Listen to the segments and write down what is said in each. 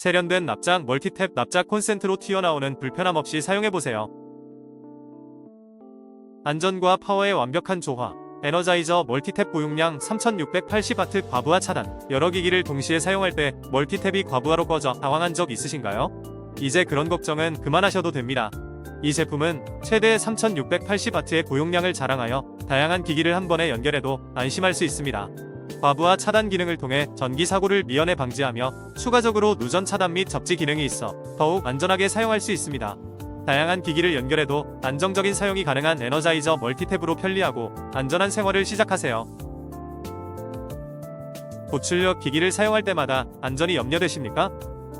세련된 납작 멀티탭 납작 콘센트로 튀어나오는 불편함 없이 사용해보세요. 안전과 파워의 완벽한 조화. 에너자이저 멀티탭 보용량 3680W 과부하 차단. 여러 기기를 동시에 사용할 때 멀티탭이 과부하로 꺼져 당황한 적 있으신가요? 이제 그런 걱정은 그만하셔도 됩니다. 이 제품은 최대 3680W의 보용량을 자랑하여 다양한 기기를 한 번에 연결해도 안심할 수 있습니다. 과부하 차단 기능을 통해 전기 사고를 미연에 방지하며 추가적으로 누전 차단 및 접지 기능이 있어 더욱 안전하게 사용할 수 있습니다. 다양한 기기를 연결해도 안정적인 사용이 가능한 에너자이저 멀티탭으로 편리하고 안전한 생활을 시작하세요. 고출력 기기를 사용할 때마다 안전이 염려되십니까?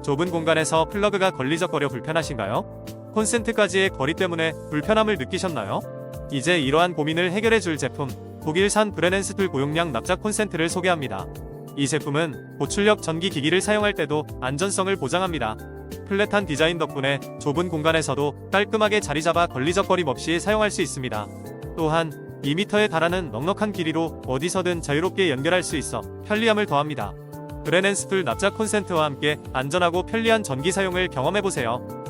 좁은 공간에서 플러그가 걸리적거려 불편하신가요? 콘센트까지의 거리 때문에 불편함을 느끼셨나요? 이제 이러한 고민을 해결해 줄 제품 독일산 브레넨스 툴 고용량 납작 콘센트를 소개합니다. 이 제품은 고출력 전기 기기를 사용할 때도 안전성을 보장합니다. 플랫한 디자인 덕분에 좁은 공간에서도 깔끔하게 자리 잡아 걸리적거림 없이 사용할 수 있습니다. 또한 2m에 달하는 넉넉한 길이로 어디서든 자유롭게 연결할 수 있어 편리함을 더합니다. 브레넨스 툴 납작 콘센트와 함께 안전하고 편리한 전기 사용을 경험해보세요.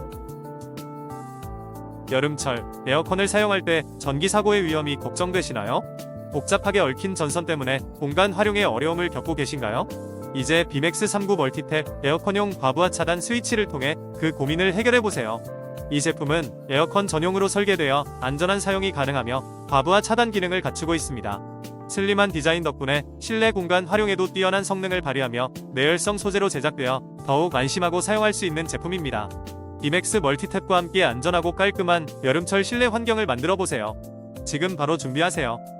여름철 에어컨을 사용할 때 전기 사고의 위험이 걱정되시나요? 복잡하게 얽힌 전선 때문에 공간 활용에 어려움을 겪고 계신가요? 이제 비맥스 39 멀티탭 에어컨용 과부하 차단 스위치를 통해 그 고민을 해결해 보세요. 이 제품은 에어컨 전용으로 설계되어 안전한 사용이 가능하며 과부하 차단 기능을 갖추고 있습니다. 슬림한 디자인 덕분에 실내 공간 활용에도 뛰어난 성능을 발휘하며 내열성 소재로 제작되어 더욱 안심하고 사용할 수 있는 제품입니다. 비맥스 멀티탭과 함께 안전하고 깔끔한 여름철 실내 환경을 만들어 보세요. 지금 바로 준비하세요.